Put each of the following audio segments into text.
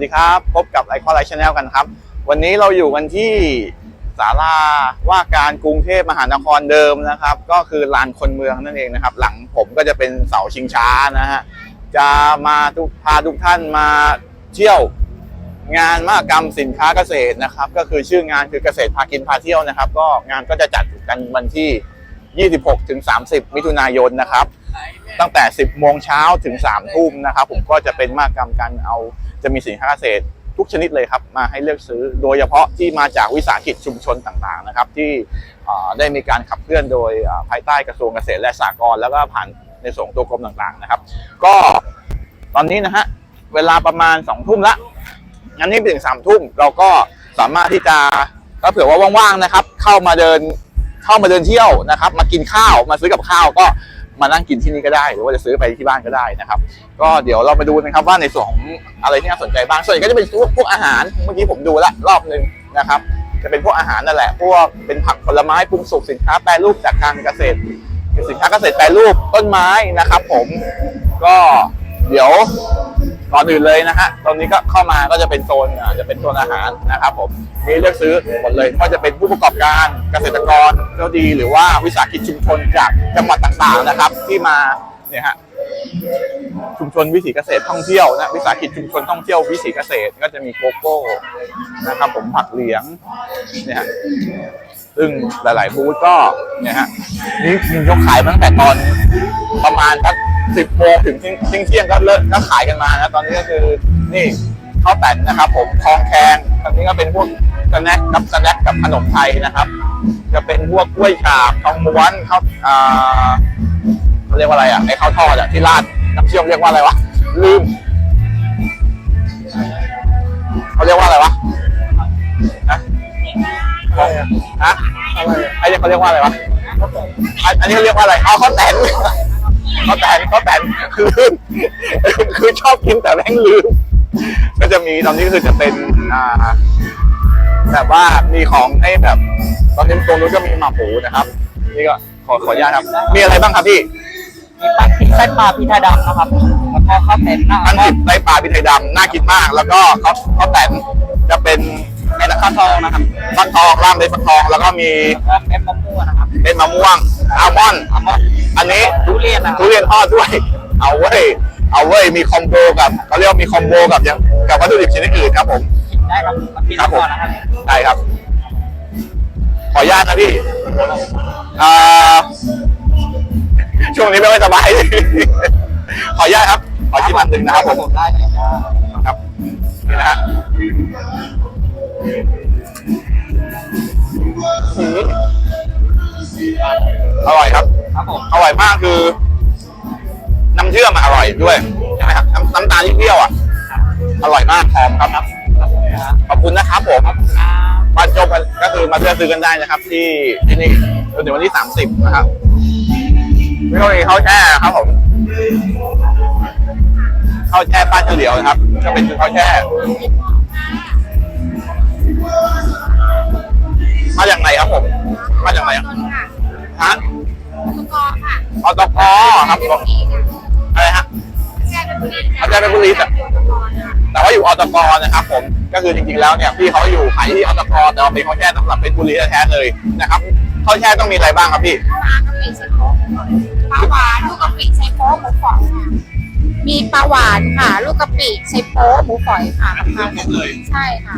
สวัสดีครับ พบกับไอคอนไลท์ชาแนลกันครับ วันนี้เราอยู่กันที่ศาลาว่าการกรุงเทพมหานครเดิมนะครับ ก็คือลานคนเมืองนั่นเองนะครับ หลังผมก็จะเป็นเสาชิงช้านะฮะจะมาทุกพาทุกท่านมาเที่ยวงานมหกรรมสินค้าเกษตรนะครับ ก็คือชื่องานคือเกษตรพากินพาเที่ยวนะครับ ก็งานก็จะจัดกันวันที่ 26ถึง30 มิถุนายนนะครับ ตั้งแต่ 10 โมงเช้าถึง 3 ทุ่มนะครับ ผมก็จะเป็นมากรรมการเอา จะมีสินค้าเกษตรทุกชนิดเลยครับมาให้เลือกซื้อ โดยเฉพาะที่มาจากวิสาหกิจชุมชนต่างๆนะครับ ที่ได้มีการขับเคลื่อนโดยภายใต้กระทรวงเกษตรและสหกรณ์แล้วก็ผ่านในส่วนของตัวกรมต่างๆนะครับ ก็ตอนนี้นะฮะเวลาประมาณ2ทุ่มละงั้นนี่ไปถึงสามทุ่มเราก็สามารถที่จะถ้าเผื่อว่าว่างๆนะครับ เข้ามาเดินเข้ามาเดินเที่ยวนะครับ มากินข้าวมาซื้อกับข้าวก็ มานั่งกินที่นี่ก็ได้ หรือว่าจะซื้อไปที่บ้านก็ได้นะครับ ก็เดี๋ยวเรามาดูนะครับว่าในส่วนของอะไรที่น่าสนใจบ้างส่วนใหญ่ก็จะเป็นพวกพวกอาหารเมื่อกี้ผมดูละรอบหนึ่งนะครับจะเป็นพวกอาหารนั่นแหละพวกเป็นผักผลไม้ปรุงสุกสินค้าแปรรูปจากทางเกษตรสินค้าเกษตรแปรรูปต้นไม้นะครับ ผมก็เดี๋ยว ก่อนอื่นเลยนะฮะตรงนี้ก็เข้ามาก็จะเป็นโซนอ่าจะเป็นโซนอาหารนะครับผมมีเลือกซื้อหมดเลยไม่ว่าจะเป็นผู้ประกอบการเกษตรกรก็ดีหรือว่าวิสาหกิจชุมชนจากจังหวัดต่างๆนะครับ ที่มาเนี่ยฮะชุมชนวิถีเกษตรท่องเที่ยวนะวิสาหกิจชุมชนท่องเที่ยววิถีเกษตรก็จะมีโกโก้นะครับผมผักเหลียงเนี่ย ซึ่งหลาย ๆ บูธก็เนี่ยฮะนี่มียกขายตั้งแต่ตอนประมาณสักสิบโมงถึงเที่ยงเที่ยงก็เลิกก็ขายกันมานะตอนนี้ก็คือนี่ข้าวแตนนะครับ ผมทองแคงตอนนี้ก็เป็นพวกสแน็คกับสแน็คกับขนมไทยนะครับ จะเป็นพวกกล้วยฉาบทองม้วนข้าวอ่าเขาเรียกว่าอะไรอะไอ้ข้าวทอดอะที่ราดน้ำเชื่อมเรียกว่าอะไรวะลืมเขาเรียกว่าอะไรวะ ฮะอะไรอ้เนี่ยเขาเรียกว่าอะไรวะอันอันนี้เขาเรียกว่าอะไรเอ๋อข้าวแตนข้าวแตนข้าวแตนคือคือชอบกินแต่แม่งลืม ก็จะมีตอนนี้ก็คือจะเป็นอ่าแบบว่ามีของให้แบบตอนนี้ตรงนู้นก็มีหมาปูนะครับ นี่ก็ขอขออนุญาตครับ มีอะไรบ้างครับพี่มีปลาพริกไส้ปลาพิทยดำนะครับแล้วก็ข้าวเป็ดหน้าอันสิบไส้ปลาพิไทยดำน่ากินมาก แล้วก็เขาเขาแตนจะเป็น ไอ้นะข้าวทองนะครับฟักทองล่างด้วยฟักทองแล้วก็มีแล้วก็เม็ดมะม่วงนะครับเป็นมะม่วงอัลมอนด์อัลมอนด์อันนี้ทุเรียนนะครับทุเรียนทอดด้วย เอาเว้ยเอาเว้ยมีคอมโบกับเขาเรียกว่ามีคอมโบกับอย่างกับวัตถุดิบชนิดอื่นครับผมกินได้ครับมันมีครับผมก่อนนะครับได้ครับ ขออนุญาตนะพี่อ่าช่วงนี้ไม่ค่อยสบายขออนุญาตครับขอชิมอันหนึ่งนะครับผมได้เลยครับครับนี่นะฮะหืม อร่อยครับ ครับผม อร่อยมากคือ น้ำเชื่อมอะอร่อยด้วยใช่ไหมครับน้ำน้ำตาลที่เปรี้ยวอะ อร่อยมากหอมครับ ขอบคุณนะครับผมมาจบกันก็คือมาเลือกซื้อกันได้นะครับ ที่ที่นี่จนถึงวันที่30นะครับไม่ต้องมีข้าวแช่ครับผมข้าวแช่ป้าเฉลียวนะครับ ก็เป็นข้าวแช่ มาจากไหนครับผม มาจากไหนอะฮะกอค่ะอตกครับผม อะไรฮะอาจารย์เป็นบุรีแต่แต่ว่าอยู่อตกนะครับผม ก็คือจริงๆแล้วเนี่ยพี่เขาอยู่ขายที่อตกแต่ว่าเป็นข้าวแช่สำหรับเป็นบุรีแท้ๆเลยนะครับข้าวแช่ต้องมีอะไรบ้างครับพี่ปลากะปิใส่โป๊ะปลาหวานลูกกะปิใส่โป๊ะหมูฝอยค่ะมีปลาหวานค่ะ ลูกกะปิใส่โป๊ะหมูฝอยค่ะกับข้าวหมดเลย ใช่ค่ะ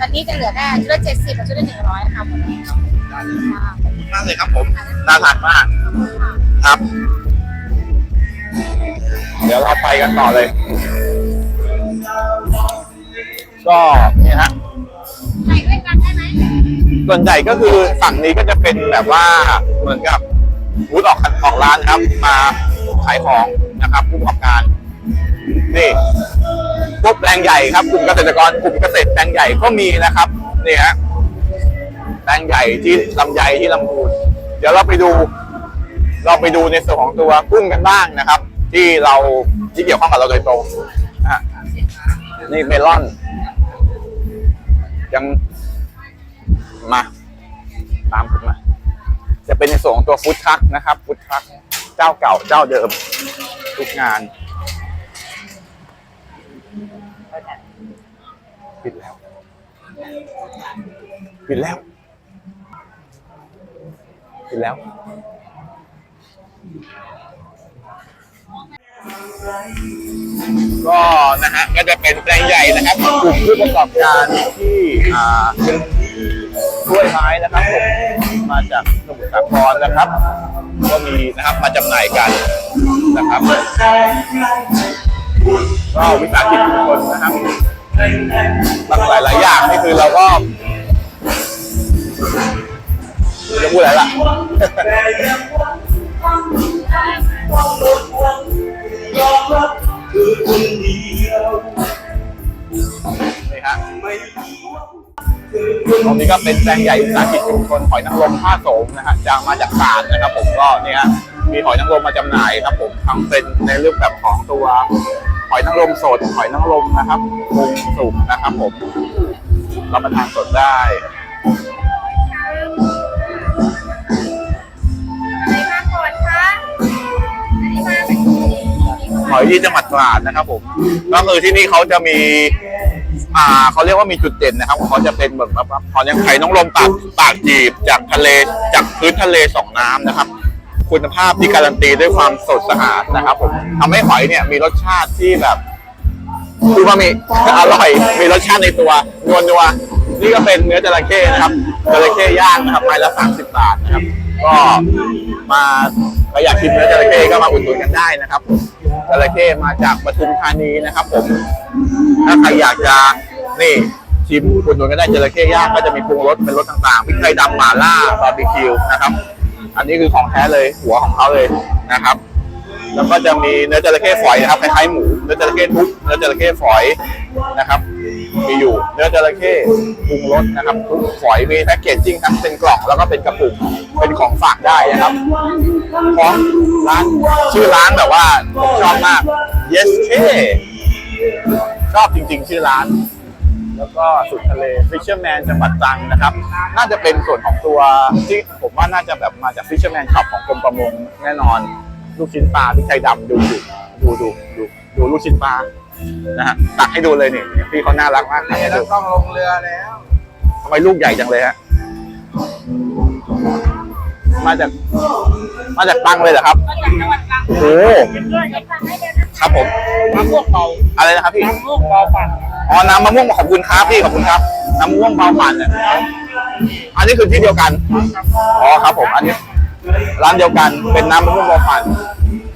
ตอนนี้จะเหลือแค่ชุดละเจ็ดสิบกับชุดละหนึ่งร้อยค่ะหมดแล้วค่ะขอบคุณมากเลยครับผมน่าทานมากครับ เดี๋ยวเราไปกันต่อเลย ก็เนี่ยฮะ ใส่ด้วยกันได้ไหมส่วนใหญ่ก็คือฝั่งนี้ก็จะเป็นแบบว่าเหมือนกับบูธออกออกร้านนะครับ มาขายของนะครับผู้ประกอบการนี่ พวกแปลงใหญ่ครับกลุ่มเกษตรกรกลุ่มเกษตรแปลงใหญ่ก็มีนะครับนี่ฮะแปลงใหญ่ที่ลำไยที่ลำพูนเดี๋ยวเราไปดู เราไปดูในส่วนของตัวกุ้งกันบ้างนะครับ ที่เราที่เกี่ยวข้องกับเราโดยตรงนะฮะนี่เมลอน ยังมา ตามผมมา จะเป็นในส่วนของตัวฟู้ดทรัคนะครับฟู้ดทรัคเจ้าเก่าเจ้าเดิม ทุกงาน ปิดแล้ว ปิดแล้ว ปิดแล้วก็นะฮะก็จะเป็นแปลงใหญ่นะครับกลุ่มผู้ประกอบการที่อ่ากล้วยไม้นะครับผมมาจากสมุทรสาครนะครับ ก็มีนะครับมาจำหน่ายกันนะครับ ก็วิสาหกิจชุมชนนะครับบางหลายหลายอย่างนี่คือเราก็จะพูดอะไรล่ะนี่ฮะตรงนี้ก็เป็นแปลงใหญ่วิสาหกิจชุมชนหอยนางรมท่าโสมนะฮะจะมาจากตาดนะครับผมก็เนี่ยมีหอยนางรมมาจำหน่ายครับผมทั้งเป็นในรูปแบบของตัว หอยนางรมสดหอยนางรมนะครับปรุงสุกนะครับผมรับประทานสดได้มาก่อนคะอันนี้มาเป็นหอยที่จังหวัดตราดนะครับผมก็คือที่นี่เขาจะมี อ่าเขาเรียกว่ามีจุดเด่นนะครับของเขาจะเป็นแบบแบบหอยนางไข่น้องลมปากปากจีบจากทะเลจากพื้นทะเลสองน้ำนะครับ คุณภาพที่การันตีด้วยความสดสะอาดนะครับผมทำให้หอยเนี่ยมีรสชาติที่แบบคือว่ามี อร่อยมีรสชาติในตัวนัวนัวนี่ก็เป็นเนื้อจระเข้นะครับจระเข้ย่างนะครับไม้ละสามสิบบาทนะครับ ก็มาใครอยากชิมเนื้อจระเข้ก็มาอุดหนุนกันได้นะครับจระเข้มาจากปทุมธานีนะครับผมถ้าใครอยากจะนี่ชิมอุดหนุนก็ได้จระเข้ย่างก็จะมีปรุงรสเป็นรสต่างๆพริกไทยดำหม่าล่าบาร์บีคิวนะครับ อันนี้คือของแท้เลยหัวของเขาเลยนะครับ แล้วก็จะมีเนื้อจระเข้ฝอยนะครับคล้ายๆหมูเนื้อจระเข้ทุบเนื้อจระเข้ฝอยนะครับ มีอยู่เนื้อจระเข้ปรุงรสนะครับทุกฝอยมีแพ็กเกจจิ้งทั้งเป็นกล่องแล้วก็เป็นกระปุกเป็นของฝากได้นะครับของร้านชื่อร้านแบบว่าผมชอบมาก yes k ชอบจริง ๆ ชื่อร้าน แล้วก็สุดทะเล Fisherman จังหวัดตรังนะครับ น่าจะเป็นส่วนของตัวที่ผมว่าน่าจะแบบมาจาก Fisherman Shop ของกรมประมงแน่นอนลูกชิ้นปลาพริกไทยดำดูดูดูดูดูดูลูกชิ้นปลานะฮะตักให้ดูเลยนี่พี่เขาน่ารักมากตักให้ดูต้องลงเรือแล้วทำไมลูกใหญ่จังเลยฮะมาจากมาจากตรังเลยเหรอครับมาจากจังหวัดตรังโอ้โหด้วยเดี๋ยวฟังให้เดินนะครับผมมะม่วงเบาอะไรนะครับพี่มะม่วงเบาปั่น อ๋อน้ำมะม่วงขอบคุณครับพี่ขอบคุณครับ น้ำมะม่วงเบาปั่นเนี่ยอันนี้คือที่เดียวกันอ๋อครับผมอันนี้ร้านเดียวกันเป็นน้ำมะม่วงเบาปั่น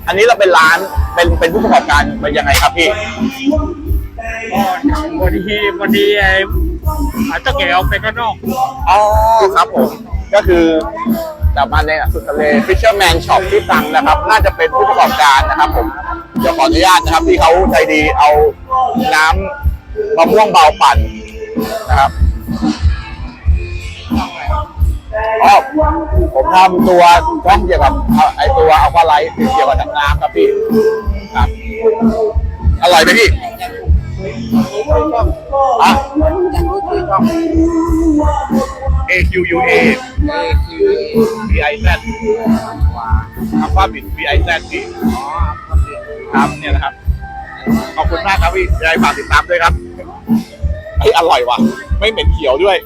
อันนี้เราเป็นร้านเป็นเป็นผู้ประกอบการเป็นยังไงครับพี่พอดีพอดีไอ้อาจจะแกเอาไปข้างนอกอ๋อครับผมก็คือแต่มาในสุดทะเล Fisherman Shop ที่ตรังนะครับ น่าจะเป็นผู้ประกอบการนะครับผมเดี๋ยวขออนุญาตนะครับที่เขาใจดีเอาน้ำ มะม่วงเบาปั่นนะครับอ๋อผมทำตัวช่องเกี่ยวกับเอาไอตัวอัลฟาไลท์เกี่ยวกับน้ำครับพี่ครับอร่อยไหมพี่อะ A Q U A B I Z คำว่าบิด B I Z พี่ครับเนี่ยนะครับ ขอบคุณมากครับพี่ยายฝากติดตามด้วยครับเฮ้ยอร่อยว่ะ ไม่เหม็นเขียวด้วย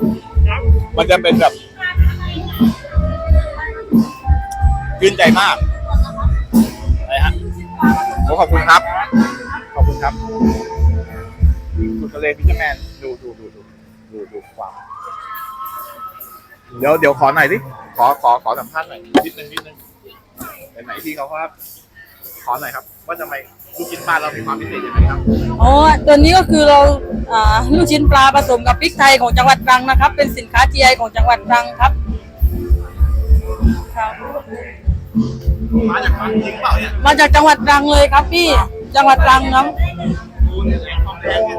มันจะเป็นแบบชื่นใจมากอะไรฮะโอ้ขอบคุณครับ ขอบคุณครับสุดทะเลพิชแมนดูดูดูดูดูดูความ เดี๋ยวเดี๋ยวขอหน่อยดิขอขอขอสัมภาษณ์หน่อยนิดนึงนิดนึงไหนๆที่เขาก็ขอหน่อยครับ ว่าทำไม ลูกชิ้นปลาเรามีความพิเศษยังไงครับอ๋อตัวนี้ก็คือเราอ่าลูกชิ้นปลาผสมกับพริกไทยของจังหวัดตรังนะครับ เป็นสินค้า GI ของจังหวัดตรังครับครับ มาจากฟังจริงเปล่าเนี่ยมาจากจังหวัดตรังเลยครับพี่ จังหวัดตรังครับ ดูเนี่ยแหล่งทองแดงเนี่ย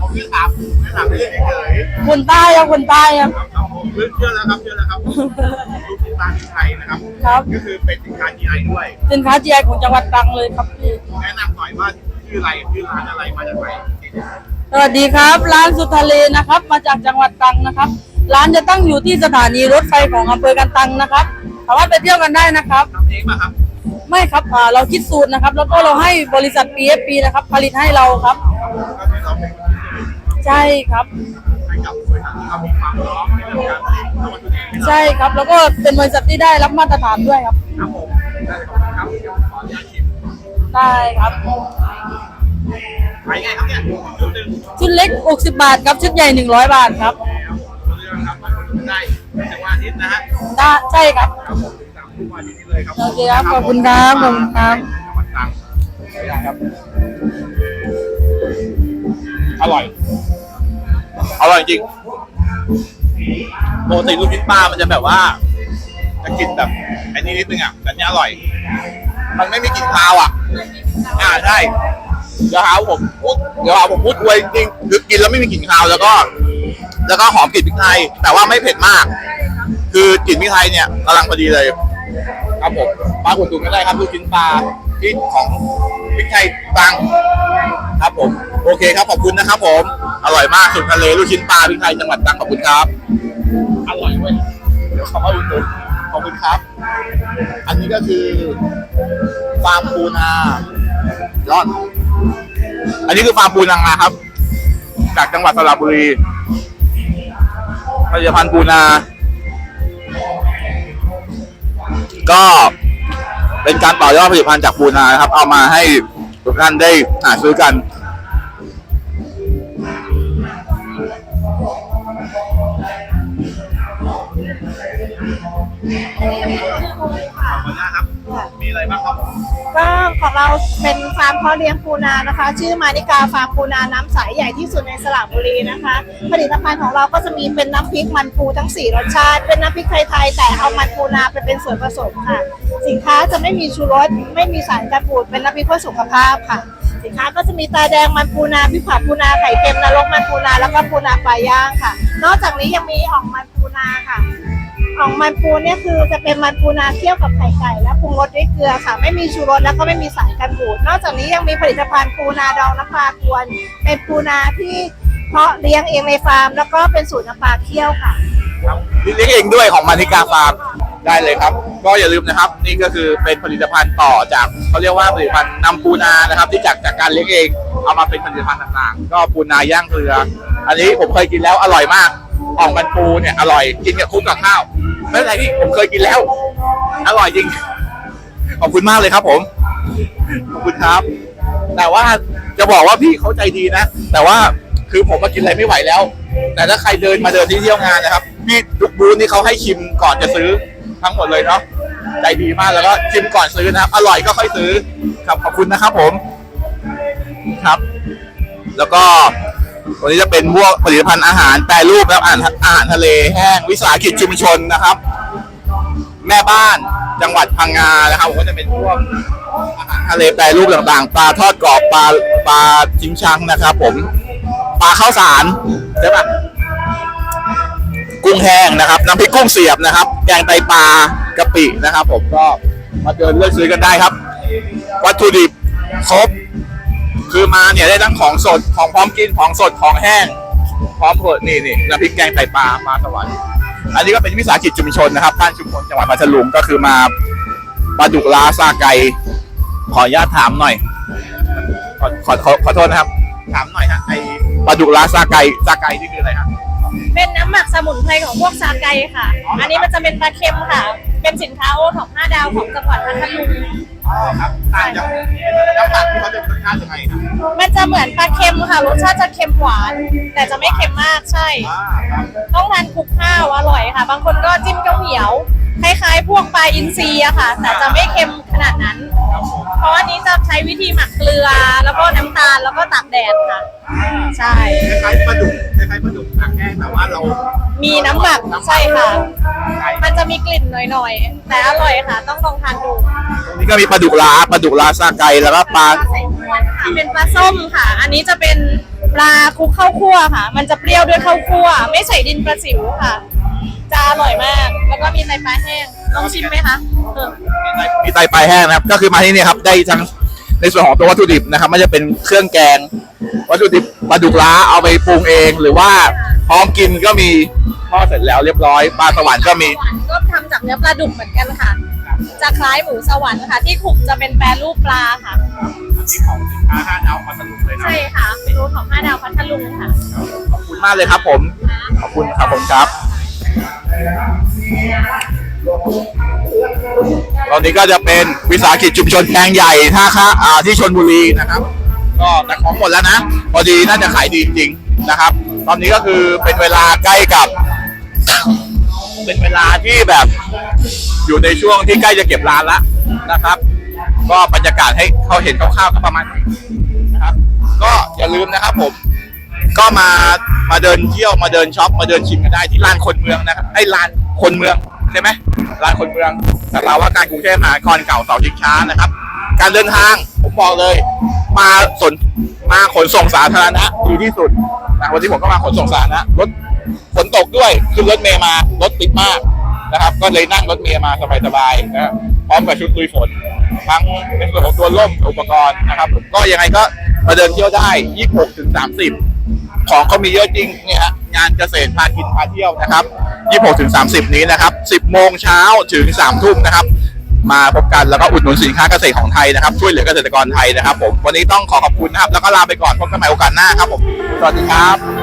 ผมไม่ถามไม่ถามไม่เล่นเฉยคนใต้ครับคนใต้ครับ ๆครับผมเชื่อแล้วครับเชื่อแล้วครับลูก ชิ้นปลาที่ไทยนะครับ ครับ ก็คือเป็นสินค้า GI ด้วย สินค้า GI ของจังหวัดตรังเลยครับพี่แนะนำหน่อยว่าชื่ออะไรชื่อร้านอะไรมาจากไหนสวัสดีครับ ร้านสุดทะเลนะครับ มาจากจังหวัดตรังนะครับ ร้านจะตั้งอยู่ที่สถานีรถไฟของอำเภอกันตังนะครับสามารถไปเที่ยวกันได้นะครับ ทำเองป่ะครับไม่ครับอ่าเราคิดสูตรนะครับ แล้วก็เราให้บริษัท PFP นะครับ ผลิตให้เราครับ ก็คือเราเป็นคนที่ใช่ครับให้กับบริษัทที่เขามีความพร้อมในเรื่องการผลิตวัตถุดิบ ใช่ครับ แล้วก็เป็นบริษัทที่ได้รับมาตรฐานด้วยครับ ครับผมได้ครับเดี๋ยวขออนุญาตชิมได้ครับขายไงครับเนี่ยชุดหนึ่งชุดเล็ก 60 บาทครับ ชุดใหญ่ 100 บาทครับแล้วเรื่องครับมาคนได้แต่วันอาทิตย์นะฮะได้ใช่ครับ ครับผมตามทุกวันอาทิตย์เลยครับโอเคครับขอบคุณครับขอบคุณครับ จังหวัดตรังครับ อร่อย อร่อยจริง ปกติลูกชิ้นปลามันจะแบบว่า จะกินแบบอันนี้นิดนึงอะแต่อันนี้อร่อย มันไม่มีกลิ่นคาวอะ อ่าใช่เดี๋ยวหาว่าผมพูดเดี๋ยวหาว่าผมพูดอวยจริงคือกินแล้วไม่มีกลิ่นคาวแล้วก็ แล้วก็หอมกลิ่นพริกไทย แต่ว่าไม่เผ็ดมาก คือกลิ่นพริกไทยเนี่ยกำลังพอดีเลย ครับผมปลาอุดหนุนก็ได้ครับลูกชิ้นปลาที่ของพริกไทยตังครับผม โอเคครับขอบคุณนะครับผม อร่อยมากสุดทะเลลูกชิ้นปลาพริกไทยจังหวัดตรังขอบคุณครับ อร่อยเว้ยเดี๋ยวขอมาอุดหนุนขอบคุณครับ อันนี้ก็คือฟาร์มปูนายอด อันนี้คือฟาร์มปูนาครับ จากจังหวัดสระบุรีผลิตภัณฑ์ปูนา ก็เป็นการต่อยอดผลิตภัณฑ์จากปูนานะครับ เอามาให้ทุกท่านได้หาซื้อกัน ขอบคุณนะครับ มีอะไรบ้างครับ ก็ของเราเป็นฟาร์มเพาะเลี้ยงปูนานะคะ ชื่อมานิกาฟาร์มปูนาน้ำใสใหญ่ที่สุดในสระบุรีนะคะ ผลิตภัณฑ์ของเราก็จะมีเป็นน้ำพริกมันปูทั้ง 4 รสชาติ เป็นน้ำพริกไทยๆแต่เอามันปูนาไปเป็นส่วนผสมค่ะ สินค้าจะไม่มีชูรสไม่มีสารกันบูดเป็นน้ำพริกเพื่อสุขภาพค่ะ สินค้าก็จะมีตาแดงมันปูนาพริกผัดปูนาไข่เค็มนรกมันปูนาแล้วก็ปูนาปลาย่างค่ะ นอกจากนี้ยังมีอ่องมันปูนาค่ะ ของมันปูเนี่ยคือจะเป็นมันปูนาเคี่ยวกับไข่ไก่และปรุงรสด้วยเกลือค่ะ ไม่มีชูรสแล้วก็ไม่มีสารกันบูดนอกจากนี้ยังมีผลิตภัณฑ์ปูนาดองน้ำปลากวน เป็นปูนาที่เพาะเลี้ยงเองในฟาร์ม แล้วก็เป็นสูตรน้ำปลาเคี่ยวค่ะครับเลี้ยงเองด้วยของมานิกาฟาร์มได้เลยครับ ก็อย่าลืมนะครับ นี่ก็คือเป็นผลิตภัณฑ์ต่อจากเขาเรียกว่าผลิตภัณฑ์นำปูนานะครับ ที่จากจากการเลี้ยงเองเอามาเป็นผลิตภัณฑ์ต่างๆ ก็ปูนาย่างเกลือ อันนี้ผมเคยกินแล้วอร่อยมาก อ่องมันปูเนี่ยอร่อยกินกับคลุกกับข้าวไม่เป็นไรพี่ผมเคยกินแล้ว อร่อยจริง ขอบคุณมากเลยครับ ผมขอบคุณครับ แต่ว่าจะบอกว่าพี่เขาใจดีนะแต่ว่าคือผมมากินอะไรไม่ไหวแล้ว แต่ถ้าใครเดินมาเดินที่เที่ยวงานนะครับพี่ทุกบูธนี่เขาให้ชิมก่อนจะซื้อทั้งหมดเลยเนาะใจดีมากแล้วก็ชิมก่อนซื้อนะครับ อร่อยก็ค่อยซื้อครับขอบคุณนะครับผมครับ แล้วก็ วันนี้จะเป็นพวกผลิตภัณฑ์อาหารแปรรูปนะครับอาหารอาหารทะเลแห้งวิสาหกิจชุมชนนะครับ แม่บ้านจังหวัดพังงานะครับผมก็จะเป็นพวกอาหารทะเลแปรรูปต่างๆ ปลาทอดกรอบปลาปลาชิงชังนะครับ ผมปลาข้าวสารใช่ปะกุ้งแห้งนะครับน้ำพริกกุ้งเสียบนะครับแกงไตปลากะปินะครับ ผมก็มาเดินเลือกซื้อกันได้ครับ วัตถุดิบครบ คือมาเนี่ยได้ทั้งของสดของพร้อมกินของสดของแห้ง พร้อมเปิดนี่นี่น้ำพริกแกงไตปลาปลาสวรรค์อันนี้ก็เป็นวิสาหกิจชุมชนนะครับบ้านชุมชนจังหวัดพัทลุงก็คือมาปลาดุกลาซาไก่ขออนุญาตถามหน่อย ขอขอขอขอโทษนะครับ ถามหน่อยฮะไอปลาดุกลาซาไก่ซาไก่นี่คืออะไรครับ เป็นน้ำหมักสมุนไพรของพวกซาไกค่ะ อันนี้มันจะเป็นปลาเค็มค่ะ เป็นสินค้าโอท็อป5ดาวของจังหวัดพัทลุงอ๋อครับต่างจากน้ำหมักที่เขาจะเป็นรสชาติยังไงครับมันจะเหมือนปลาเค็มค่ะรสชาติจะเค็มหวาน แต่จะไม่เค็มมากใช่ อ่าครับ ต้องทานคลุกข้าวอร่อยค่ะ บางคนก็จิ้มเกาเหนียว คล้ายๆ พวกปลาอินทรีอะค่ะ แต่จะไม่เค็มขนาดนั้น เพราะอันนี้จะใช้วิธีหมักเกลือ แล้วก็น้ำตาลแล้วก็ตากแดดค่ะ ใช่ คล้ายๆปลาดุกคล้ายๆปลาดุกตากแห้งแต่ว่าเรามีน้ำหมักใช่ค่ะ มันจะมีกลิ่นหน่อยๆ แต่อร่อยค่ะ ต้องลองทานดู นี่ก็มีปลาดุกลาปลาดุกลาซาไก่แล้วก็ปลาใส่ทวนค่ะเป็นปลาส้มค่ะ อันนี้จะเป็นปลาคลุกข้าวคั่วค่ะ มันจะเปรี้ยวด้วยข้าวคั่ว ไม่ใส่ดินประสิวค่ะ จะอร่อยมาก แล้วก็มีไตปลาแห้งลองชิมไหมคะเออมีไตปลาแห้งนะครับ ก็คือมาที่นี่ครับ ได้ทั้งในส่วนของตัววัตถุดิบนะครับไม่ว่าจะเป็นเครื่องแกง วัตถุดิบปลาดุกล้าเอาไปปรุงเอง หรือว่าพร้อมกินก็มีทอดเสร็จแล้วเรียบร้อยปลาสวรรค์ก็มีสวรรค์ก็ทำจากเนื้อปลาดุกเหมือนกันค่ะ จะคล้ายหมูสวรรค์ค่ะ ที่ขลุกจะเป็นแปรรูปปลาค่ะ ที่ของสินค้าห้าดาวพัสดุเลยนะใช่ค่ะเมนูของห้าดาวพัทลุงค่ะ ขอบคุณมากเลยครับผม ขอบคุณครับผมครับ ตอนนี้ก็จะเป็นวิสาหกิจชุมชนแพงใหญ่ท่าค้าอ่าที่ชนบุรีนะครับ ก็แต่ของหมดแล้วนะ พอดีน่าจะขายดีจริงๆนะครับ ตอนนี้ก็คือเป็นเวลาใกล้กับ เป็นเวลาที่แบบ อยู่ในช่วงที่ใกล้จะเก็บร้านล้วนะครับ ก็บรรยากาศให้เขาเห็นคร่าวๆก็ประมาณนี้นะครับ ก็อย่าลืมนะครับผม ก็มามาเดินเที่ยวมาเดินช็อปมาเดินชิมกันได้ที่ลานคนเมืองนะครับไอ้ลานคนเมืองใช่ไหมลานคนเมืองแต่เราว่าการกรุงเทพมหานครเก่าเสาชิงช้านะครับ การเดินทางผมบอกเลย มาสนมาขนส่งสาธารณะดีที่สุดนะวันนี้ผมก็มาขนส่งสาธารณะรถฝนตกด้วยขึ้นรถเมย์มารถติดมากนะครับ ก็เลยนั่งรถเมย์มาสบายๆนะพร้อมกับชุดลุยฝนทั้งในส่วนของตัวร่มอุปกรณ์นะครับ ก็ยังไงก็มาเดินเที่ยวได้ 26ถึง30 ของเขามีเยอะจริงเนี่ยฮะงานเกษตรพากินพาเที่ยวนะครับ26ถึง30 นี้นะครับ 10 โมงเช้าถึง 3 ทุ่มนะครับ มาพบกันแล้วก็อุดหนุนสินค้าเกษตรของไทยนะครับ ช่วยเหลือเกษตรกรไทยนะครับผมวันนี้ต้องขอขอบคุณนะครับ แล้วก็ลาไปก่อนพบกันใหม่โอกาสหน้าครับผมสวัสดีครับ